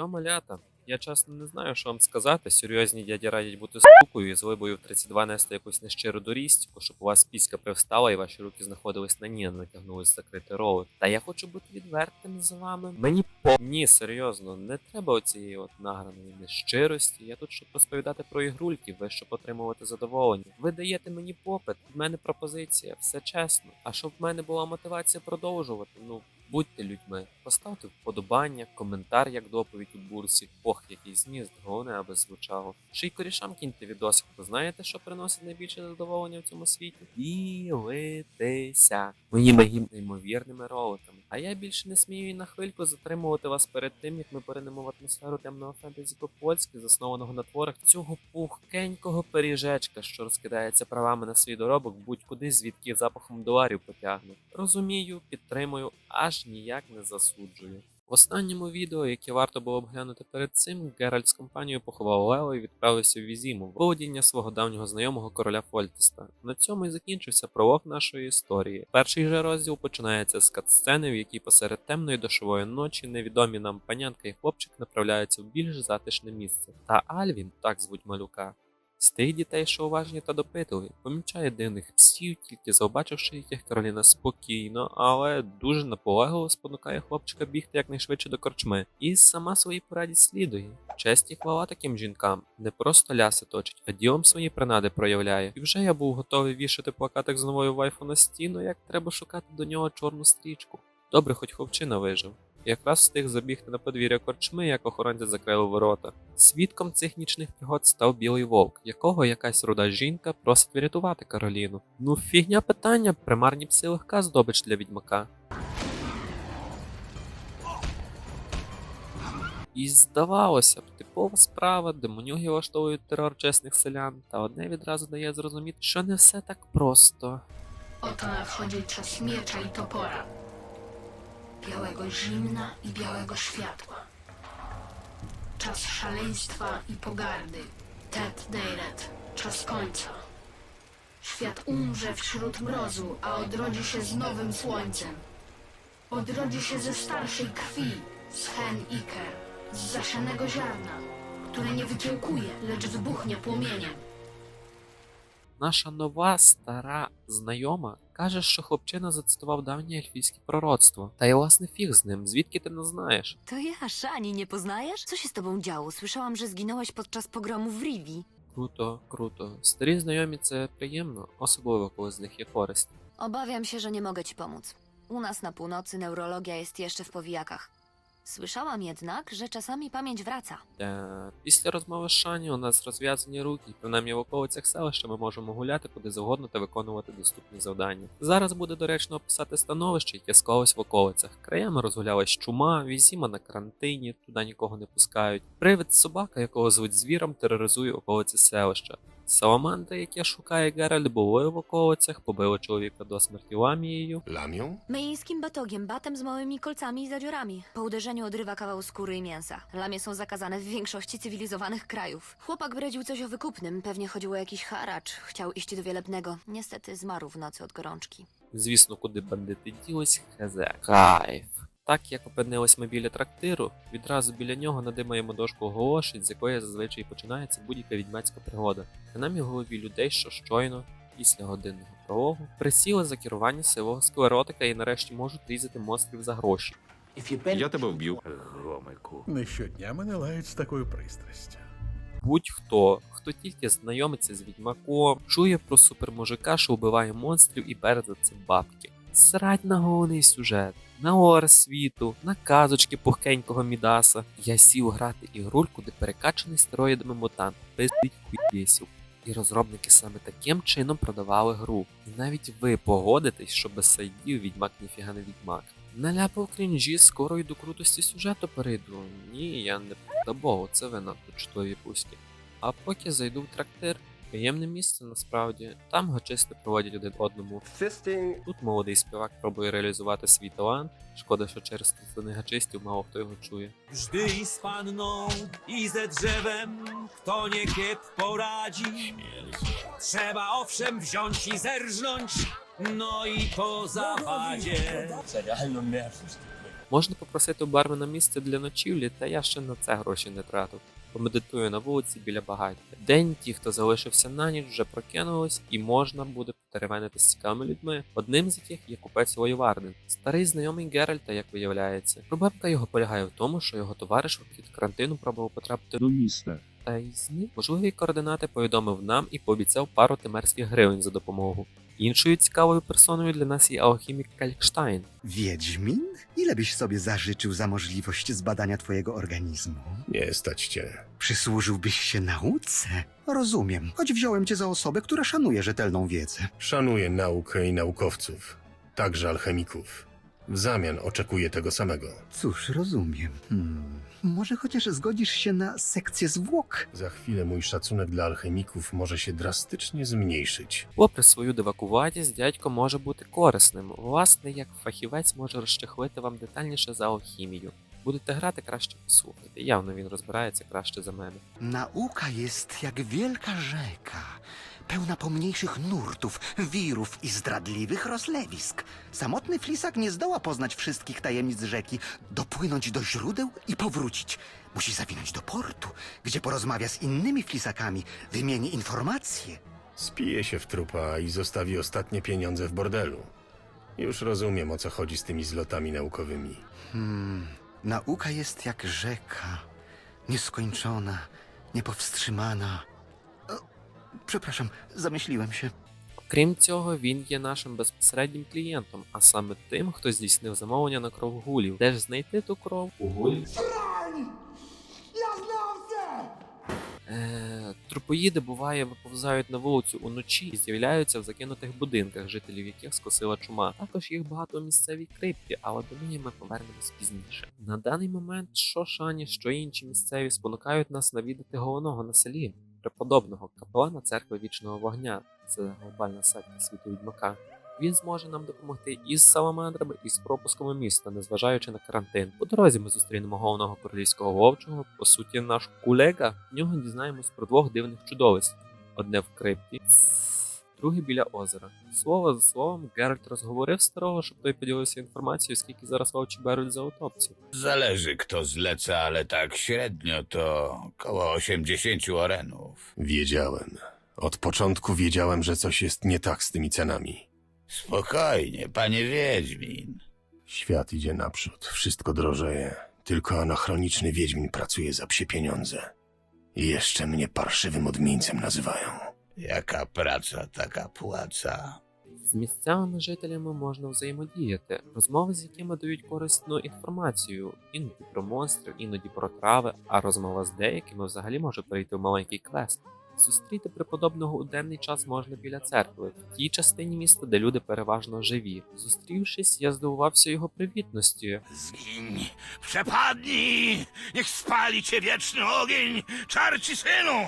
Йо, малята, я чесно не знаю, що вам сказати. Серйозні дяді радять бути скукою і з вибою в 32 нести якусь нещиру дорістку, щоб у вас піська привстала і ваші руки знаходились на ній, а не натягнулись закрити ролик. Та я хочу бути відвертим з вами. Мені по ні, серйозно, не треба оцієї от награної нещирості. Я тут щоб розповідати про ігрульки, ви щоб отримувати задоволення. Ви даєте мені попит, в мене пропозиція, все чесно. А щоб в мене була мотивація продовжувати, ну будьте людьми, поставте вподобання, коментар як доповідь у бурсі, ох, який зміст, головне, аби звучало. Ще й корішам кіньте відосик, ви знаєте, що приносить найбільше задоволення в цьому світі? Ділитися моїми гім- неймовірними роликами. А я більше не смію і на хвильку затримувати вас перед тим, як ми поринемо в атмосферу темного фентезі по-польськи, заснованого на творах цього пухкенького пиріжечка, що розкидається правами на свій доробок будь-куди, звідки запахом доларів потягне. Розумію, підтримую, аж ніяк не засуджую. В останньому відео, яке варто було б глянути перед цим, Геральт з компанією поховав Лео і відправився в Візіму, володіння свого давнього знайомого короля Фольтеста. На цьому і закінчився пролог нашої історії. Перший же розділ починається з катсцени, в якій посеред темної дощової ночі невідомі нам панянка і хлопчик направляються в більш затишне місце. Та Альвін, так звуть малюка, з тих дітей, що уважні та допитливі, помічає дивних псів, тільки заобачивши яких Кароліна спокійно, але дуже наполегливо спонукає хлопчика бігти якнайшвидше до корчми, і сама своїй пораді слідує. Честь і хвала таким жінкам не просто ляси точить, а ділом свої принади проявляє. І вже я був готовий вішати плакатик з новою вайфу на стіну, як треба шукати до нього чорну стрічку. Добре, хоч хлопчина вижив. Якраз встиг забігти на подвір'я корчми, як охоронці закрили ворота. Свідком цих нічних пригод став білий вовк, якого якась руда жінка просить врятувати Кароліну. Ну, фігня питання, примарні пси легка здобич для відьмака. І здавалося б, типова справа, демонюги влаштовують терор чесних селян, та одне відразу дає зрозуміти, що не все так просто. Oto nadchodzi czas miecza i topora. białego zimna i białego światła. Czas szaleństwa i pogardy. Ted Dayret, czas końca. Świat umrze wśród mrozu, a odrodzi się z nowym słońcem. Odrodzi się ze starszej krwi, z hen Iker, z zasianego ziarna, które nie wykiełkuje, lecz wybuchnie płomieniem. Nasza nowa, stara znajoma каже, що хлопчина зацитував давнє ельфійське пророцтво. Та й власне фіг з ним, звідки ти не знаєш? To ja, Szani, nie poznajesz? Co się z tobą działo? Słyszałam, że zginąłeś podczas pogromu w Rivi. Круто, круто. Старі знайомі це приємно, особливо коли з них є користь. Obawiam się, że nie mogę ci pomóc. U nas na północy neurologia jest jeszcze w powijakach. Słyszałam jednak, że czasami pamięć wraca. Е, після розмови з Шані у нас розв'язані руки, принаймні в околицях селища ми можемо гуляти куди завгодно та виконувати доступні завдання. Зараз буде доречно описати становище, яке склалось в околицях. Краями розгулялась чума, візіма на карантині, туди нікого не пускають. Привид собака, якого звуть звіром, тероризує околиці селища. Саламандра, яке шукає Геральт, були в околицях, побили чоловіка до смерті ламією. Lamią? Myjskim batogiem, batem z małymi kolcami i zadziorami. Po uderzeniu odrywa kawał skóry i mięsa. Lamie są zakazane w większości cywilizowanych krajów. Chłopak bredził coś o wykupnym, pewnie chodziło o jakiś haracz. Chciał iść do wielebnego. Niestety zmarł w nocy od gorączki. Звісно, куди бандити ділись, хезе. Кайф. Так як опинились ми біля трактиру, відразу біля нього надимаємо дошку оголошень, з якої зазвичай починається будь-яка відьмацька пригода. Принаймні в голові людей, що щойно, після годинного прологу, присіли за керування сивого склеротика і нарешті можуть різати монстрів за гроші. Я тебе вб'ю. Не щодня мене лають з такою пристрастю. Будь-хто, хто тільки знайомиться з відьмаком, чує про супермужика, що вбиває монстрів і за це бабки. Срать на головний сюжет, на лор світу, на казочки пухкенького Мідаса. Я сів грати ігрульку, де перекачаний стероїдами мутант, пиздить хуєсів. І розробники саме таким чином продавали гру. І навіть ви погодитесь, що без сайдів відьмак ніфіга не відьмак. Наляпав крінжі, скоро й до крутості сюжету перейду. Ні, я не та Богу, це ви надто чутливі пуськи. А поки зайду в трактир, приємне місце насправді, там гачисти проводять один одному. Тут молодий співак пробує реалізувати свій талант. Шкода, що через тифлини гачистів мало хто його чує. Gdy i z panną, i ze drzewem, kto nie kiep poradzi. Trzeba owszem wziąć i zerżnąć, no i po zapadzie. Можна попросити у бармена місце для ночівлі, та я ще на це гроші не тратив. Помедитую на вулиці біля багаття. День ті, хто залишився на ніч, вже прокинулись, і можна буде потеревенити з цікавими людьми. Одним з яких є купець воєварден, старий знайомий Геральта, як виявляється. Проблемка його полягає в тому, що його товариш у хід карантину пробував потрапити до міста. та й з ним можливі координати повідомив нам і пообіцяв пару темерських гривень за допомогу. Іншою цікавою персоною для нас є алхімік Калькштайн. Wiedźmin? Ile byś sobie zażyczył za możliwość zbadania twojego organizmu? Nie stać cię. Przysłużyłbyś się nauce? Rozumiem, choć wziąłem cię za osobę, która szanuje rzetelną wiedzę. Szanuję naukę i naukowców, także alchemików. W zamian oczekuję tego samego. Cóż, rozumiem. Hmm. Może chociaż zgodzisz się na sekcję zwłok? Za chwilę mój szacunek dla alchemików może się drastycznie zmniejszyć. Попри свою дивакуватість, дядько може бути корисним. Власне, як фахівець може розчехлити вам детальніше за алхімію. Будете грати краще послухайте. Явно він розбирається краще за мене. Nauka jest jak wielka rzeka, pełna pomniejszych nurtów, wirów i zdradliwych rozlewisk. Samotny flisak nie zdoła poznać wszystkich tajemnic rzeki, dopłynąć do źródeł i powrócić. Musi zawinąć do portu, gdzie porozmawia z innymi flisakami, wymieni informacje. Spije się w trupa i zostawi ostatnie pieniądze w bordelu. Już rozumiem, o co chodzi z tymi zlotami naukowymi. Hmm, nauka jest jak rzeka, nieskończona, niepowstrzymana. Przepraszam, zamyśliłem się. Крім цього, він є нашим безпосереднім клієнтом, а саме тим, хто здійснив замовлення на кров гулів. Де ж знайти ту кров? У гулів? Е, трупоїди буває виповзають на вулицю уночі і з'являються в закинутих будинках, жителів яких скосила чума. Також їх багато у місцевій крипті, але до неї ми повернемось пізніше. На даний момент що шані, що інші місцеві спонукають нас навідати головного на селі, преподобного капелана церкви вічного вогня. Це глобальна секта світу відьмака. Він зможе нам допомогти і з саламандрами, і з пропуском у місто, незважаючи на карантин. По дорозі ми зустрінемо головного королівського вовчого, по суті, наш кулега. В нього дізнаємось про двох дивних чудовиськ: одне в крипті, друге біля озера. Слово за словом, Геральт розговорив старого, щоб той поділився інформацією, скільки зараз вовчі беруть за утопців. Zależy kto zleca, ale tak średnio to około 80 orenów. Wiedziałem. Od początku wiedziałem, że coś jest nie tak z tymi cenami. Spokojnie, panie Wiedźmin. Świat idzie naprzód, wszystko drożeje. Tylko anachroniczny Wiedźmin pracuje za psie pieniądze. I jeszcze mnie parszywym odmieńcem nazywają. Jaka praca, taka płaca. З місцевими жителями можна взаємодіяти, розмови з якими дають корисну інформацію, іноді про монстрів, іноді про трави, а розмова з деякими взагалі може перейти в маленький квест. Зустріти преподобного у денний час можна біля церкви, в тій частині міста, де люди переважно живі. Зустрівшись, я здивувався його привітності. Przepadnij! Niech spali cię wieczny ogień, czarci synu!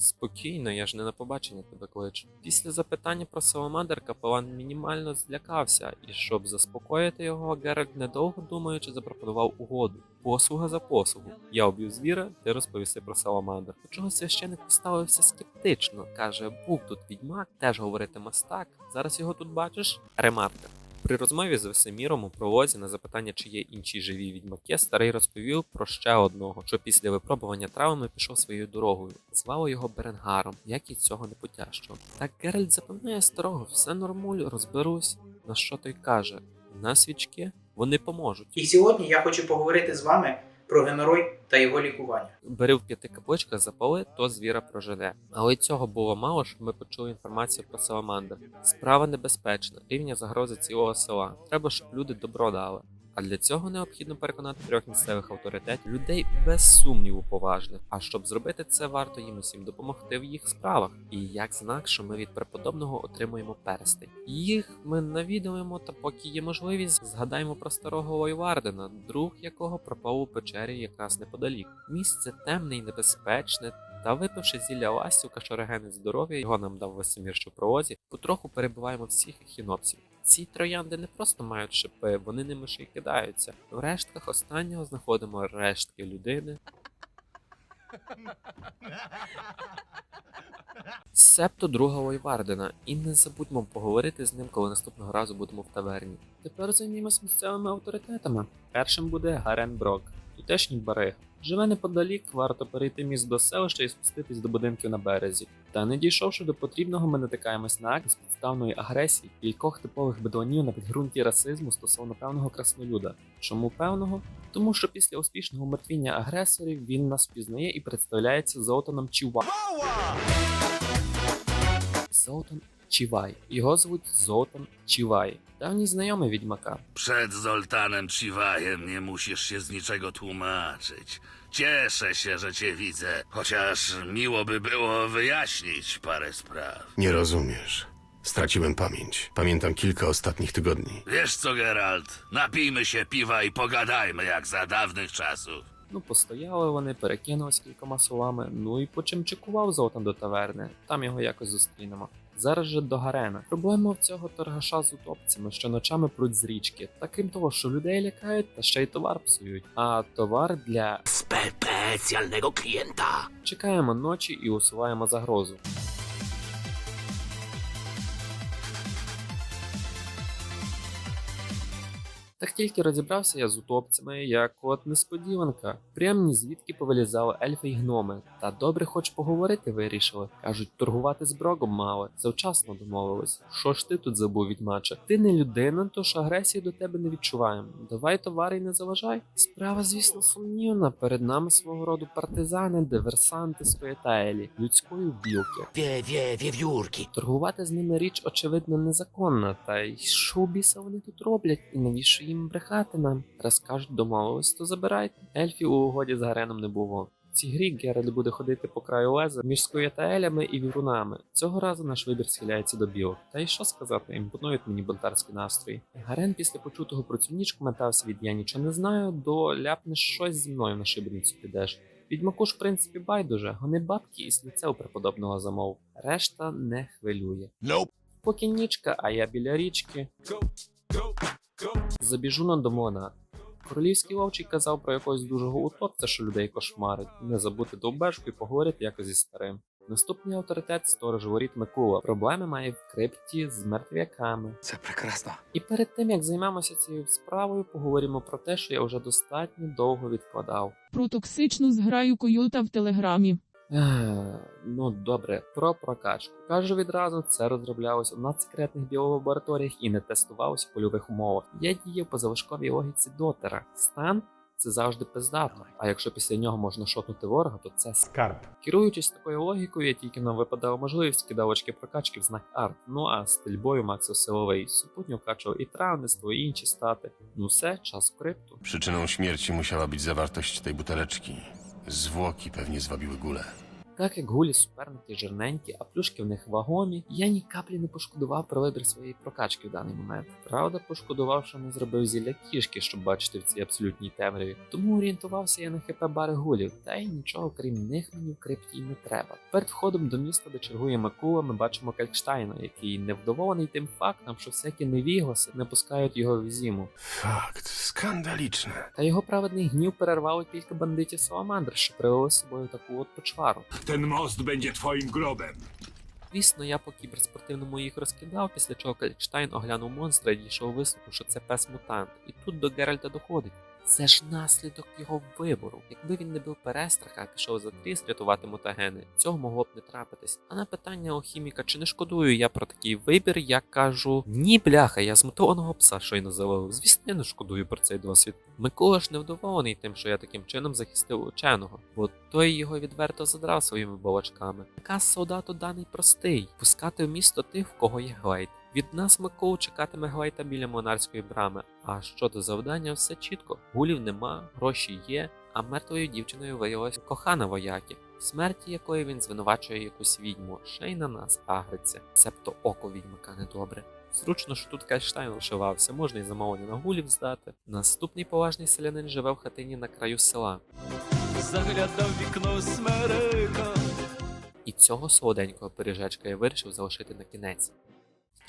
Спокійно, я ж не на побачення тебе кличу. Після запитання про Саламандр капелан мінімально злякався, і щоб заспокоїти його, Геральт, недовго думаючи, запропонував угоду. Послуга за послугу. Я уб'ю звіра, ти розповіси про Саламандр. До чого священик поставився скептично. Каже, був тут відьмак, теж говорити мастак. Зараз його тут бачиш? Ремарка. При розмові з Весеміром у пролозі на запитання, чи є інші живі відьмаки, старий розповів про ще одного, що після випробування травми пішов своєю дорогою. Звали його Беренгаром, як і цього не потяжчого. Так Геральт запевняє старого, все нормуль, розберусь. На що той каже: на свічки вони поможуть. І сьогодні я хочу поговорити з вами про геморой та його лікування. Бери в п'яти капличках запали, то звіра проживе. Але цього було мало, щоб ми почули інформацію про саламандр. Справа небезпечна, рівня загрози цілого села. Треба, щоб люди добро дали. А для цього необхідно переконати трьох місцевих авторитетів, людей без сумніву поважних. А щоб зробити це, варто їм усім допомогти в їх справах. І як знак, що ми від преподобного отримуємо перстень. Їх ми навідуємо, та поки є можливість, згадаємо про старого Лойвардена, друг якого пропав у печері якраз неподалік. Місце темне і небезпечне. Та випивши зілля ластівка, що регенить здоров'я, його нам дав Весемір, що провозі, потроху перебуваємо всіх хінопсів. Ці троянди не просто мають шипи, вони ними ще й кидаються. В рештках останнього знаходимо рештки людини, Септо друга Войвардена, і не забудьмо поговорити з ним, коли наступного разу будемо в таверні. Тепер займімось місцевими авторитетами. Першим буде Гарен Брок, тутешній бариг. Живе неподалік, варто перейти міст до селища і спуститись до будинків на березі. Та не дійшовши до потрібного, ми натикаємось на акт з підставної агресії кількох типових бедуанів на підґрунті расизму стосовно певного краснолюда. Чому певного? Тому що після успішного мертвіння агресорів він нас впізнає і представляється Золтаном Чіва. Золтан Чівай. Його звуть Золтан Чівай, давній znajomий відьмака. Przed Zoltanem Chiwajem nie musisz się z niczego tłumaczyć. Cieszę się, że cię widzę, chociaż miło by było wyjaśnić parę spraw. Nie rozumiesz. Straciłem pamięć. Pamiętam kilka ostatnich tygodni. Wiesz co, Geralt? Napijmy się piwa i pogadajmy jak za dawnych czasów. Ну, постояли вони, перекинулись кількома словами, ну і почимчикував Золтан до таверни, там його якось зустрінемо. Зараз же до Гарена. Проблема в цього торгаша з утопцями, що ночами пруть з річки. Та крім того, що людей лякають, та ще й товар псують. А товар для Specjalnego klienta. чекаємо ночі і усуваємо загрозу. Тільки розібрався я з утопцями, як от несподіванка. Прям ні звідки повилізали ельфи й гноми. Та добре хоч поговорити вирішили. Кажуть, торгувати з брогом мали. Завчасно домовились. Що ж ти тут забув, відьмаче? Ти не людина, тож агресії до тебе не відчуваємо. Давай товари й не заважай. Справа, звісно, сумнівна. Перед нами свого роду партизани, диверсанти з Коєтаелі, людської wie, wiewiórki. Торгувати з ними річ, очевидно, незаконна, та й що біса вони тут роблять, і навіщо їм брехати нам? Раз кажуть, домовились, то забирайте. Ельфів у угоді з Гареном не було. В цій грі Геральт буде ходити по краю леза між скоєтаелями і вірунами. Цього разу наш вибір схиляється до білок. Та й що сказати, імпонують мені бунтарські настрої. Гарен після почутого про цю ніч метався від я нічого не знаю, до ляпнеш щось зі мною на шибеницю підеш. Відьмаку ж, в принципі, байдуже, гони бабки і сліце у преподобного замов. Решта не хвилює. Nope. Поки нічка, а я біля річки. Забіжу на домона. Королівський вовчий казав про якогось дужого утопця, що людей кошмарить. Не забути довбешку і поговорити якось зі старим. Наступний авторитет сторож воріт Микола. Проблеми має в крипті з мертвяками. Це прекрасно. І перед тим як займемося цією справою, поговоримо про те, що я вже достатньо довго відкладав. Про токсичну зграю койота в телеграмі. Ну добре, про прокачку. Кажу відразу, це розроблялось у надсекретних біолабораторіях і не тестувалось в польових умовах. Я діяв по залишковій логіці дотера. Стан це завжди пиздато. А якщо після нього можна шотнути ворога, то це скарб. Керуючись такою логікою, я тільки нам випадала можливість кидав очки прокачки в знак арт. Ну а стильбою Максо силовий. Супутньо вкачував і травництво, і інші стати. Ну все, час в крипту. Przyczyną śmierci musiała być zawartość tej buteleczki. Zwłoki pewnie zwabiły gulę. Так як гулі суперники жирненькі, а плюшки в них вагомі, я ні каплі не пошкодував про вибір своєї прокачки в даний момент. Правда, пошкодував, що не зробив зілля кішки, щоб бачити в цій абсолютній темряві. Тому орієнтувався я на хп бари гулів, та й нічого крім них мені в крипті не треба. Перед входом до міста, де чергує Микула, ми бачимо Калькштайна, який невдоволений тим фактом, що всякі невігласи не пускають його в зіму. Fakt, skandaliczne. Та його праведний гнів перервало кілька бандитів Саламандр, що привели з собою таку от почвару. Ten most będzie twoim grobem. Звісно, я по кіберспортивному їх розкидав, після чого Кальштайн оглянув монстра і дійшов висновку, що це пес мутант. І тут до Геральта доходить. Це ж наслідок його вибору. Якби він не був перестрах, а пішов за тріс рятувати мутагени, цього могло б не трапитись. А на питання алхіміка, чи не шкодую я про такий вибір, я кажу: ні, бляха, я змутованого пса щойно заловив. Звісно, я не шкодую про цей досвід. Микола ж невдоволений тим, що я таким чином захистив ученого, бо той його відверто задрав своїми балачками. Наказ солдату даний простий: пускати в місто тих, в кого є глайд. Від нас Микол чекатиме глайта біля монарської брами. А щодо завдання, все чітко: гулів нема, гроші є. А мертвою дівчиною виявилась кохана вояки, в смерті якої він звинувачує якусь відьму, ще й на нас агриться, себто око відьмака недобре. Зручно, що тут Кальштайн лишивався, можна й замовлення на гулів здати. Наступний поважний селянин живе в хатині на краю села. Заглядав вікно смерека. І цього солоденького пиріжечка я вирішив залишити на кінець.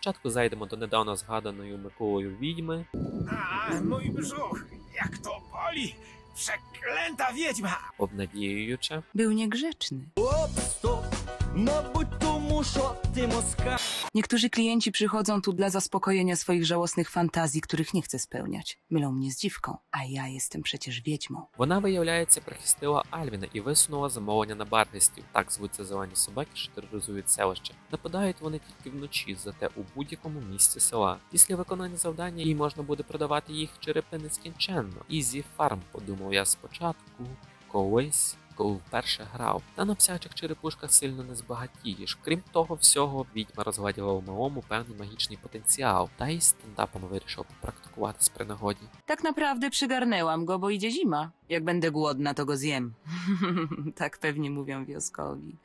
Спочатку зайдемо до недавно згаданої Миколою відьми, A, mój brzuch, jak to boli! Przeklęta wiedźma! обнадіюючи, Był niegrzeczny. Op, stop! Mabуть, тому що ти москаль. Niektórzy klienci przychodzą tu dla zaspokojenia swoich żałosnych fantazji, których nie chcę spełniać. Mylą mnie z dziwką, a ja jestem przecież wiedźmą. Вона, виявляється, прихистила Альвіна і висунула замовлення на баргестів. Так звуться зелені собаки, що тероризують селище. Нападають вони тільки вночі, зате у будь-якому місці села. Після виконання завдання їй можна буде продавати їх черепи нескінченно. Ізі фарм, подумав я спочатку, колись. Коли вперше грав, та на псячих черепушках сильно не збагатієш. Крім того всього, відьма розгладіла у малому певний магічний потенціал, та й стендапом вирішив попрактикуватись при нагоді. Tak naprawdę przygarnęłam go, bo idzie zima. Jak będę głodna, to go zjem. tak pewnie mówią wioskowi.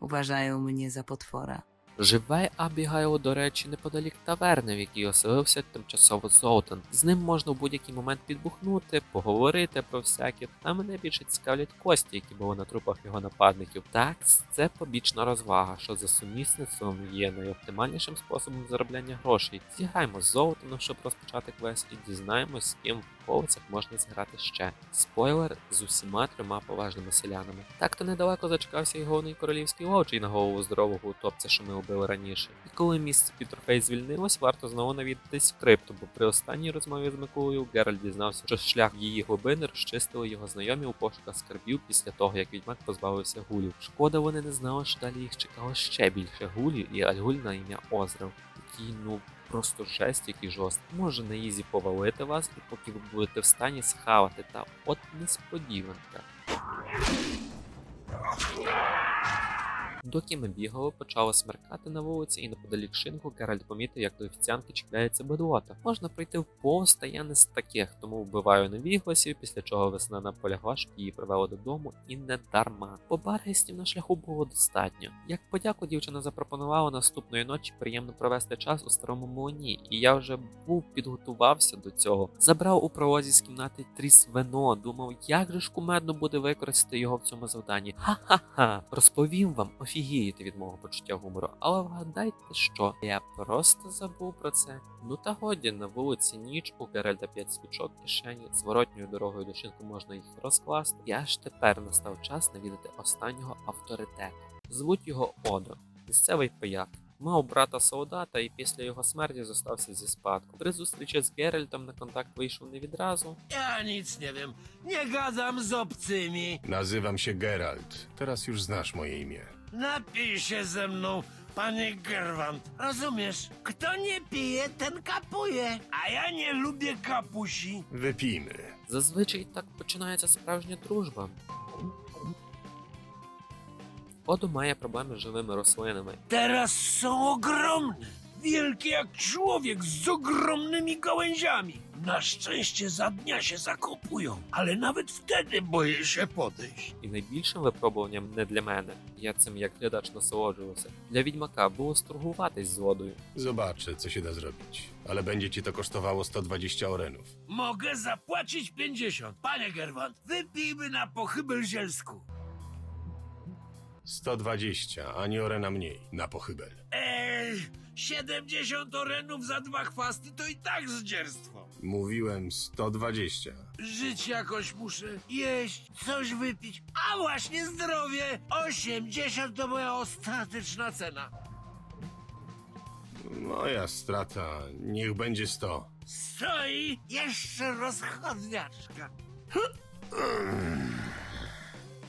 Uważają mnie za potwora. Живе Абігайло, до речі, неподалік таверни, в якій оселився тимчасово Золтан. З ним можна в будь-який момент підбухнути, поговорити про всяке. Та мене більше цікавлять кості, які були на трупах його нападників. Так, це побічна розвага, що за сумісництвом є найоптимальнішим способом заробляння грошей. Зіграємо з Золотаном, щоб розпочати квест, і дізнаємось, з ким полицях можна зіграти ще. Спойлер з усіма трьома поважними селянами. Так то недалеко зачекався й головний королівський ловчий на голову здорового утопця, що ми убили раніше. І коли місце під трофей звільнилось, варто знову навідатись в крипту, бо при останній розмові з Миколою Геральт дізнався, що шлях її глибини розчистили його знайомі у пошуках скарбів після того, як відьмак позбавився гулів. Шкода, вони не знали, що далі їх чекало ще більше гулів і альгуль на ім'я Озрев, який, ну. Просто жесть, який жорсткий. Може на ізі повалити вас, і поки ви будете в стані схавати, та от несподіванка. Доки ми бігали, почало смеркати на вулиці, і неподалік шинку Геральт помітив, як до офіціанки чіпляється бедлота. Можна пройти в повз, та я не з таких, тому вбиваю невігласів, після чого весна наполягла, щоб її привело додому, і не дарма. Бо баргестів на шляху було достатньо. Як подяку дівчина запропонувала наступної ночі приємно провести час у старому млині, і я вже був підготувався до цього. Забрав у провозі з кімнати тріс вино, думав, як же ж кумедно буде використати його в цьому завданні. Ха-ха-ха! Розповім вам, офігієте від мого почуття гумору, але вгадайте, що я просто забув про це. Ну та годі на вулиці ніч у Геральта 5 свічок в кишені, зворотньою дорогою до шинку можна їх розкласти. І аж тепер настав час навідати останнього авторитету. Звуть його Одо, місцевий пияк. Мав брата солдата і після його смерті зостався зі спадком. При зустрічі з Геральтом на контакт вийшов не відразу, Ja nic nie wiem. Nie gadam z obcymi. Nazywam się Geralt. Teraz już znasz moje imię. Napij się ze mną, panie Gerwant. Rozumiesz? Kto nie pije, ten kapuje. A ja nie lubię kapusi. Wypijmy. Зазвичай так починається справжня дружба. Одо має проблеми з живими рослинами. Teraz są ogromne. Wielkie jak człowiek z ogromnymi gałęziami. Na szczęście za dnia się zakopują, ale nawet wtedy boję się podejść. І найбільшим випробуванням не для мене, я цим як глядач насолоджувався. Для відьмака було сторгуватись з водою. Zobaczę, co się da zrobić. Ale będzie ci to kosztowało 120 orenów. Mogę zapłacić 50. Panie Gerwant, wypijmy na pochybel zielsku. 120, ani orena mniej. Na pochybel. Eee, 70 orenów za dwa chwasty to i tak zdzierstwo. Mówiłem 120. Żyć jakoś muszę, jeść, coś wypić, a właśnie zdrowie. 80 to moja ostateczna cena. Moja strata. Niech będzie 100. Stoi jeszcze rozchodniaczka.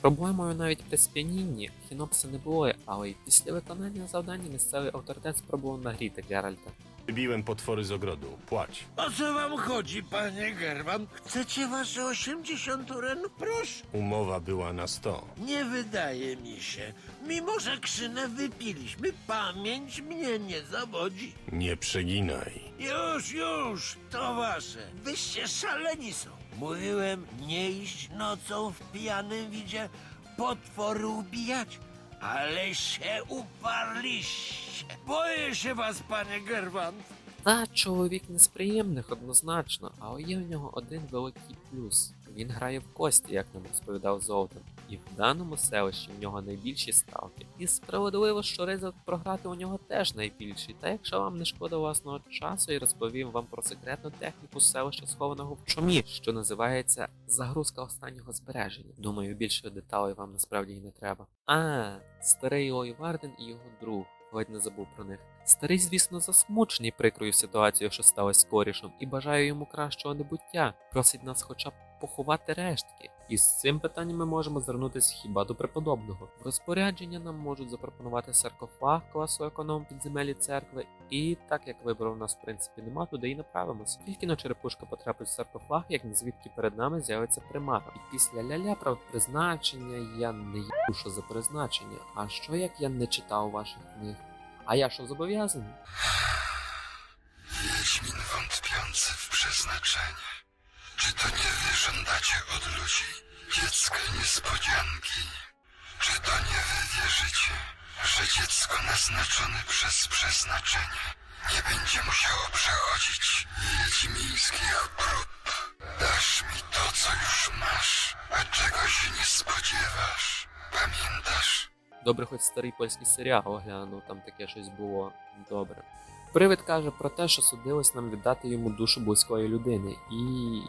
Проблемою навіть при сп'янінні хінопси не було, але й після виконання завдання місцевий авторитет спробував нагріти Геральта. Wybiłem potwory z ogrodu. Płać. O co wam chodzi, panie Gerwan? Chcecie wasze 80 orenów? Proszę. Umowa była na 100. Nie wydaje mi się. Mimo, że krzynę wypiliśmy, pamięć mnie nie zawodzi. Nie przeginaj. Już, już, to wasze. Wyście szaleni są. Mówiłem nie iść nocą w pijanym widzie potwory ubijać, ale się uparliście. Boję się was, panie Gerwant. Та чоловік не з приємних однозначно, але є в нього один великий плюс. Він грає в кості, як нам розповідав Золотан. І в даному селищі в нього найбільші ставки. І справедливо, що ризик програти у нього теж найбільший. Та якщо вам не шкода власного часу, я розповім вам про секретну техніку селища, схованого в чумі, що називається загрузка останнього збереження. Думаю, більше деталей вам насправді і не треба. А, старий Ой Варден і його друг. Ледь не забув про них. Старий, звісно, засмучений прикрою ситуацією, що сталося з корішем, і бажає йому кращого небуття. Просить нас хоча б поховати рештки. І з цим питанням ми можемо звернутися хіба до преподобного. В розпорядження нам можуть запропонувати саркофаг класу економ підземелі церкви, і так як вибору в нас в принципі нема, туди і направимося. Тільки на черепушка потрапить в саркофаг, як звідки перед нами з'явиться примара. І після ляля про призначення я не їбу, що за призначення. А що як я не читав ваших книг? А я що зобов'язаний? Wiedźmin wątpiący w przeznaczenie. Czy to nie wy żądacie od ludzi dziecka niespodzianki? Czy to nie wy wierzycie, że dziecko naznaczone przez przeznaczenie nie będzie musiało przechodzić wiedźmińskich prób? Dasz mi to, co już masz, a czego się nie spodziewasz. Pamiętasz? Добре, хоч старий польський серіал оглянув, там таке щось було добре. Привид каже про те, що судилось нам віддати йому душу близької людини, і.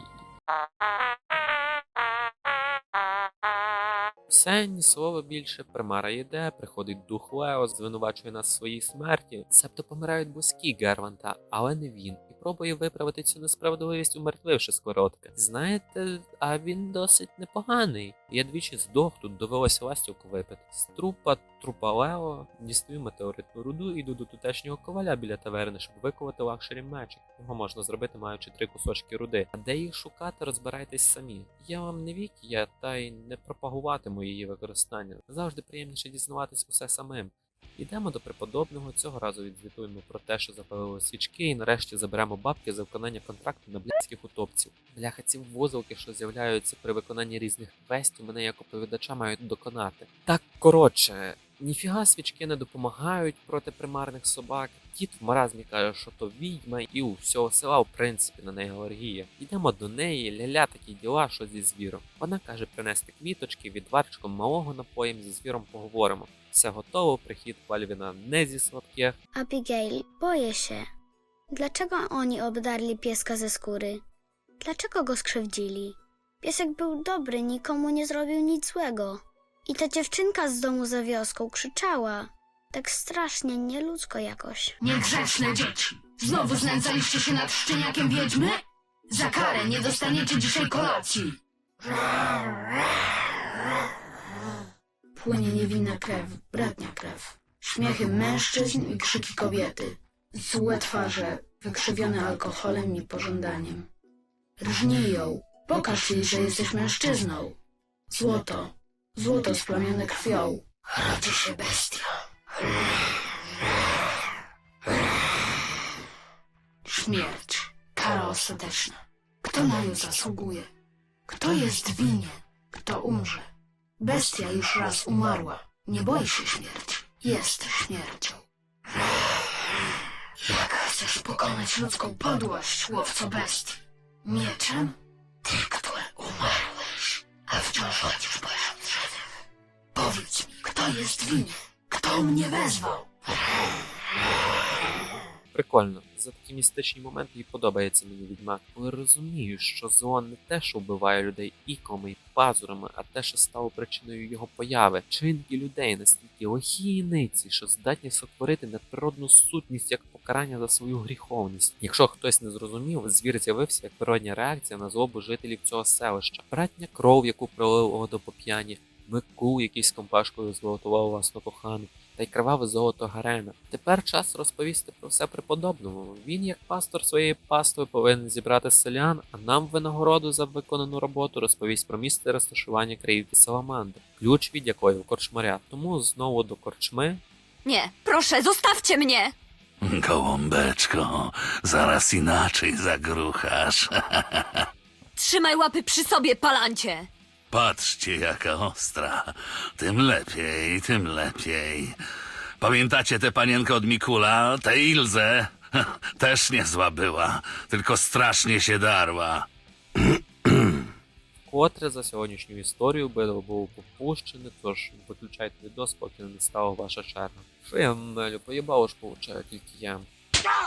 Все, ні слова більше, примара йде, приходить дух Лео, звинувачує нас в своїй смерті. Себто помирають близькі Герванта, але не він, і пробує виправити цю несправедливість, умертвивши скоротка. Знаєте, а він досить непоганий. Я двічі здох, тут довелося ластівку випити. З трупа трупа Лео дістаю метеоритну руду і йду до тутешнього коваля біля таверни, щоб виковати лакшері мечик. Його можна зробити, маючи три кусочки руди. А де їх шукати, розбирайтесь самі. Я вам не вік, я та й не пропагуватиму її використання. Завжди приємніше дізнаватись усе самим. Йдемо до преподобного, цього разу відзвітуємо про те, що запалили свічки, і нарешті заберемо бабки за виконання контракту на блядських утопців. Бляха, ці вузолки, що з'являються при виконанні різних квестів, мене як оповідача мають доконати. Так коротше, ніфіга свічки не допомагають проти примарних собак. Дід в маразмі каже, що то відьма, і у всього села, в принципі, на неї алергія. Йдемо до неї, ляля такі діла, що зі звіром. Вона каже принести квіточки, відварчком малого напоєм зі звіром поговоримо. Все готово, прихід Пальвіна не зі сладких. Abigail, boję się. Dlaczego oni obdarli pieska ze skóry? Dlaczego go skrzywdzili? Piesek był dobry, nikomu nie zrobił nic złego. I ta dziewczynka z domu za wioską krzyczała. Tak strasznie, nieludzko jakoś. Niegrzeczne dzieci! Znowu znęcaliście się nad szczeniakiem wiedźmy? Za karę nie dostaniecie dzisiaj kolacji! Płynie niewinna krew, bratnia krew. Śmiechy mężczyzn i krzyki kobiety. Złe twarze, wykrzywione alkoholem i pożądaniem. Rżnij ją, pokaż jej, że jesteś mężczyzną. Złoto, złoto splamione krwią. Rodzi się bestia. Śmierć, kara ostateczna. Kto na nią zasługuje? Kto jest winien? Kto umrze? Bestia już raz umarła. Nie boi się śmierci. Jest śmiercią. Jak chcesz pokonać ludzką podłość, łowco bestii? Mieczem? Ty, który umarłeś, a wciąż chodzisz po drzew. Mi, kto jest winien? Kto mnie wezwał? Прикольно. За такі містичні моменти і подобається мені відьмак. Коли розумію, що зло не те, що вбиває людей ікоми і пазурами, а те, що стало причиною його появи. Чинки людей настільки лихі і ниці, що здатні сотворити надприродну сутність як покарання за свою гріховність. Якщо хтось не зрозумів, звір з'явився як природня реакція на злобу жителів цього селища. Братня кров, яку пролив до поп'яні, Микул, який з компашкою зґвалтував власну кохану, та й криваве золото Гарена. Тепер час розповісти про все преподобному. Він, як пастор своєї пастви, повинен зібрати селян, а нам винагороду за виконану роботу розповість про місце розташування краївки Саламандри, ключ від якої в корчмаря. Тому знову до корчми. Nie, proszę, zostawcie mnie! Gołąbeczko, zaraz inaczej zagruchasz. Trzymaj łapy przy sobie, palancie! Patrzcie, jaka ostra. Tym lepiej, tym lepiej. Pamiętacie tę panienkę od Mikula, tę Ilzę? Też niezła była, tylko strasznie się darła. вкотре за сьогоднішню історію бидло було попущене, тож виключайте відос, поки не настала ваша черга. Що я мелю, поїбало ж получаю тільки я.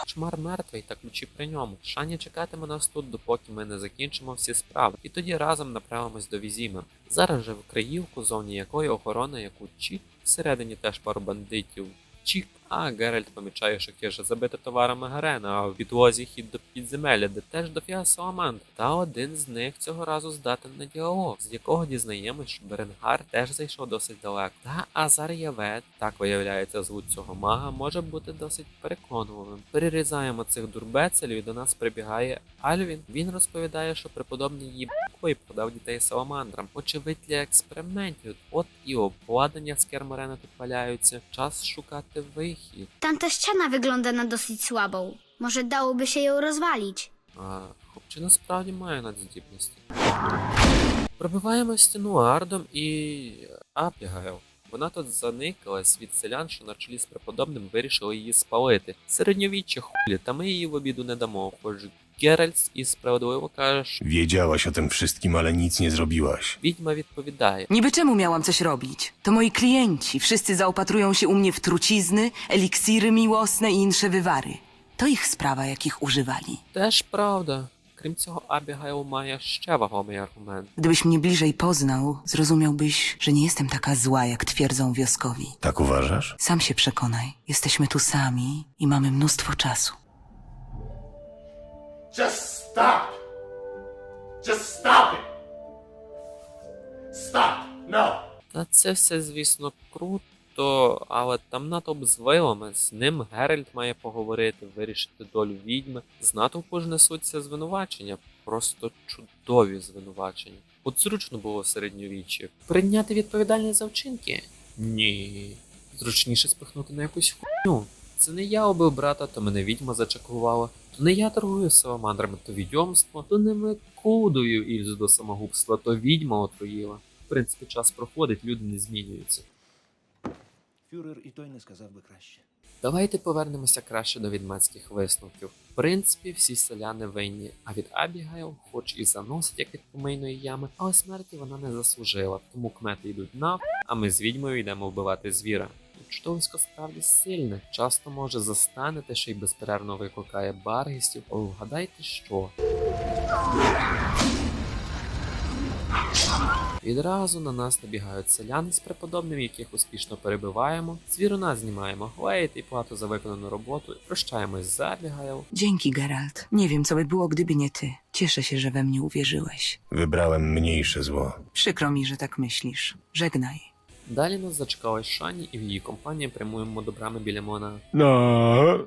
Шмар мертвий та ключі при ньому. Шані чекатиме нас тут, допоки ми не закінчимо всі справи, і тоді разом направимось до Візіма. Зараз же в Криївку, зовні якої охорона, яку Чік, всередині теж пару бандитів. Чік, а Геральт помічає, що киша забита товарами Гарена, а в підлозі хід до підземелля, де теж дофіга Саламандр. Та один з них цього разу здатен на діалог, з якого дізнаємось, що Беренгар теж зайшов досить далеко. Та Азар Явет, так виявляється, звуть цього мага, може бути досить переконливим. Перерізаємо цих дурбецелів і до нас прибігає Альвін. Він розповідає, що преподобний їбкой продав дітей саламандрам. Очевидь для експериментів. От і обладнання з кермарена тут валяються. Час шукати вихід. Tamta ściana wygląda na dosyć słabą. Może dałoby się ją rozwalić. А хлопчина справді має надздібності. Пробиваємо стіну Ардом і Апігайл. Вона тут заникалась від селян, що на чолі з преподобним вирішили її спалити. Середньовіччя хулі, та ми її в обіду не дамо, хоч Геральт і справедливо каже, що Wiedziałaś o tym wszystkim, ale nic nie zrobiłaś. відьма відповідає. Niby czemu miałam coś robić? To moi klienci. Wszyscy zaopatrują się u mnie w trucizny, eliksiry miłosne i insze wywary. To ich sprawa, jakich używali. Теж правда. Крім цього, Абігайл має ще вагомий аргумент. Gdybyś mnie bliżej poznał, zrozumiałbyś, że nie jestem taka zła, jak twierdzą wioskowi. Tak uważasz? Sam się przekonaj. Jesteśmy tu sami i mamy mnóstwo czasu. Just stop! Just stop it! Stop! No! Та це все, звісно, круто, але там натовп з вилами. З ним Геральт має поговорити, вирішити долю відьми. З натовпу ж несуться звинувачення, просто чудові звинувачення. От зручно було в середньовіччі. Прийняти відповідальність за вчинки? Ні. Зручніше спихнути на якусь хуйню. Це не я убив брата, то мене відьма зачекувала. То не я торгую саламандрами, то відьомство, то не ми кудою Ільзу до самогубства, то відьма отруїла. В принципі, час проходить, люди не змінюються. Фюрер і той не сказав би краще. Давайте повернемося краще до відмацьких висновків. В принципі, всі селяни винні, а від Абігайл, хоч і заносить як від помийної ями, але смерті вона не заслужила, тому кмети йдуть на, а ми з відьмою йдемо вбивати звіра. Чудовисько справді сильне, часто може застанете, що й безперервно викликає баргістів, але вгадайте що. Відразу на нас набігають селяни з преподобним, яких успішно перебиваємо. Звіруна знімаємо глейт і плату за виконану роботу. Прощаємось з Абігайл. Dzięki, Geralt. Nie wiem, co by było, gdyby nie ty. Cieszę się, że we mnie uwierzyłeś. Wybrałem mniejsze zło. Przykro mi, że tak myślisz. Żegnaj. Далі нас зачекалась Шані і в її компанії прямуємо до брами біля Мона. No.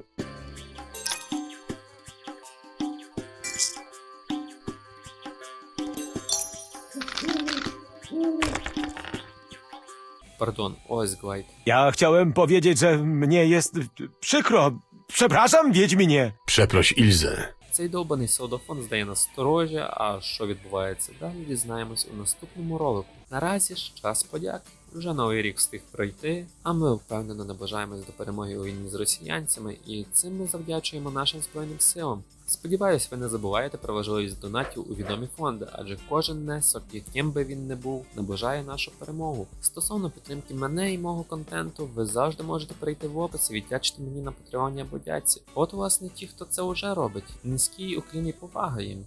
Pardon, ось Глайд. Ja chciałem powiedzieć, że mnie jest przykro. Przepraszam, Wiedźminie. Przeproś Ilzę. Цей довбаний солдафон здає нас сторожі, а що відбувається далі, дізнаємось у наступному ролику. Наразі ж час подяки. Вже новий рік встиг пройти, а ми впевнено наближаємось до перемоги у війні з росіянцями, і цим ми завдячуємо нашим збройним силам. Сподіваюсь, ви не забуваєте про важливість донатів у відомі фонди, адже кожен внесок, яким би він не був, наближає нашу перемогу. Стосовно підтримки мене і мого контенту, ви завжди можете перейти в опис і віддячити мені на Патреоні або дяці. От власне ті, хто це вже робить. Низький уклін і повага їм.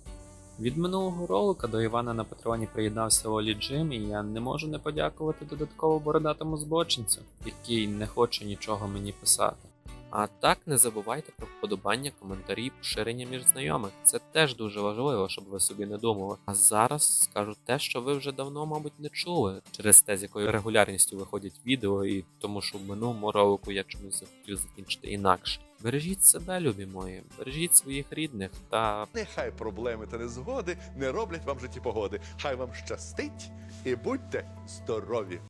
Від минулого ролика до Івана на Патреоні приєднався Олі Джим, і я не можу не подякувати додатково бородатому збочинцю, який не хоче нічого мені писати. А так не забувайте про вподобання, коментарі, поширення між знайомих. Це теж дуже важливо, щоб ви собі не думали. А зараз скажу те, що ви вже давно, мабуть, не чули через те, з якою регулярністю виходять відео, і тому, що в минулому ролику я чомусь захотів закінчити інакше. Бережіть себе, любі мої, бережіть своїх рідних та Нехай проблеми та незгоди не роблять вам житті погоди. Хай вам щастить і будьте здорові!